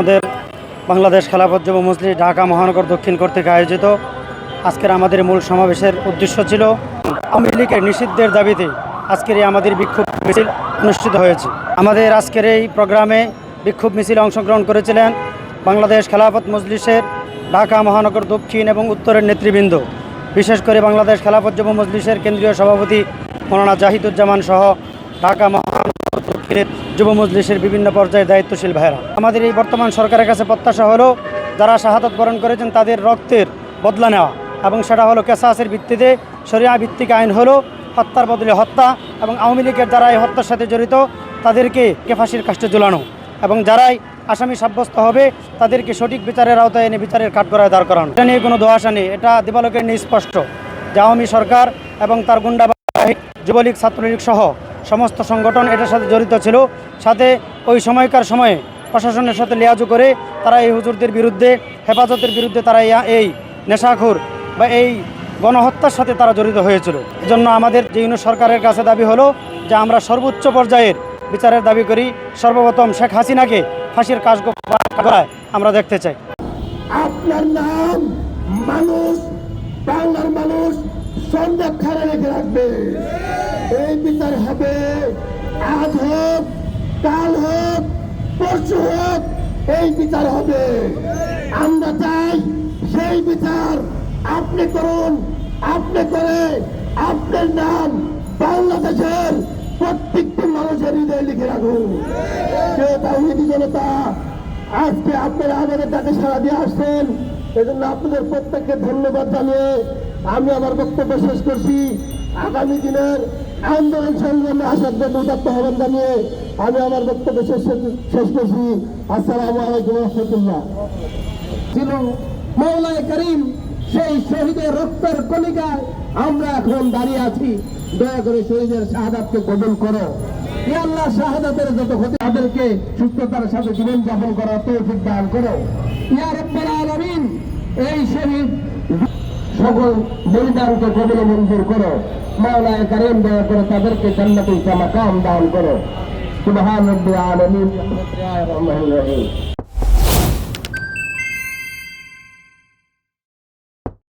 আমাদের বাংলাদেশ খেলাফত যুব মজলিস ঢাকা মহানগর দক্ষিণ কর্তৃক আয়োজিত। আজকের আমাদের মূল সমাবেশের উদ্দেশ্য ছিল আওয়ামী লীগের নিষিদ্ধের দাবিতে আজকের এই আমাদের বিক্ষোভ মিছিল অনুষ্ঠিত হয়েছে। আমাদের আজকের এই প্রোগ্রামে বিক্ষোভ মিছিলে অংশগ্রহণ করেছিলেন বাংলাদেশ খেলাফত মজলিসের ঢাকা মহানগর দক্ষিণ এবং উত্তরের নেতৃবৃন্দ। বিশেষ করে বাংলাদেশ খেলাফত যুব মজলিসের কেন্দ্রীয় সভাপতি মৌলানা জাহিদুজ্জামান সহ ঢাকা দক্ষিণের যুব মজলিসের বিভিন্ন পর্যায়ে দায়িত্বশীল ভাইরা আমাদের এই বর্তমান সরকারের কাছে প্রত্যাশা হলো, যারা শাহাদত বরণ করেছেন তাদের রক্তের বদলা নেওয়া এবং সেটা হলো কেসাসের ভিত্তিতে শরিয়া ভিত্তিক আইন হলো হত্যার বদলে হত্যা এবং আওয়ামী লীগের যারা এই হত্যার সাথে জড়িত, তাদেরকে ফাঁসির কাষ্টে ঝুলানো এবং যারাই আসামি সাব্যস্ত হবে, তাদেরকে সঠিক বিচারের আওতায় এনে বিচারের কাঠগড়ায় দাঁড় করানো। এটা নিয়ে কোনো দোয়াশা নেই, এটা দিবালোকের নিয়ে স্পষ্ট যে আওয়ামী সরকার এবং তার গুন্ডা যুবলীগ, ছাত্রলীগ সহ সমস্ত সংগঠন এটার সাথে জড়িত ছিল। সাথে ওই সময়কার সময়ে প্রশাসনের সাথে লিয়াজু করে তারা এই হুজুরদের বিরুদ্ধে, হেফাজতের বিরুদ্ধে তারা এই- নেশাখোর বা এই গণহত্যার সাথে তারা জড়িত হয়েছিল। এজন্য আমাদের যে ইউনিট সরকারের কাছে দাবি হলো যে আমরা সর্বোচ্চ পর্যায়ের বিচারের দাবি করি, সর্বপ্রথম শেখ হাসিনাকে ফাঁসির কাজ আমরা দেখতে চাই। আপনার নাম মানুষ, বাংলার মানুষ সংরক্ষণে রেখে রাখবে। এই বিচার হবে। আজ হোক, কাল হোক, পরশু হোক, এই বিচার হবে। আমরা চাই সেই বিচার আপনি করুন, আপনি করে আপনার নাম বাংলাদেশের প্রত্যেকটি মানুষের হৃদয়ে লিখে রাখুন। কেউ তাহিদি জনতা, আজকে আপনারা আমাদের ডাকে সারা দিয়ে আসছেন। এজন্য আপনাদের প্রত্যেককে ধন্যবাদ জানিয়ে আমি আমার বক্তব্য শেষ করছি। আগামী দিনের আন্দোলন সংগ্রামে জন্য উদাত্ত হবেন জানিয়ে আমি আমার বক্তব্য শেষ শেষ করছি। আসসালামু আলাইকুম রহমতুল্লাহ। ছিল মৌলায় করিম, সেই শহীদের রক্তের কণিকায় আমরা এখন দাঁড়িয়ে আছি। দয়া করে শহীদের শাহাদাতকে কবুল করো। আল্লাহ, শাহাদাতের যত ক্ষতি, তাদেরকে সুস্থতার সাথে জীবন যাপন করার তৌফিক দান করো। ইয়া রব্বুল আলামিন, এই শহীদ সকল বলিদানকে কবুল মঞ্জুর করো। মাওলায় কারিম, দয়া করে তাদেরকে জান্নাতুল মাকাম দান করো। সুবহান আলামিন। রহমানির রহিম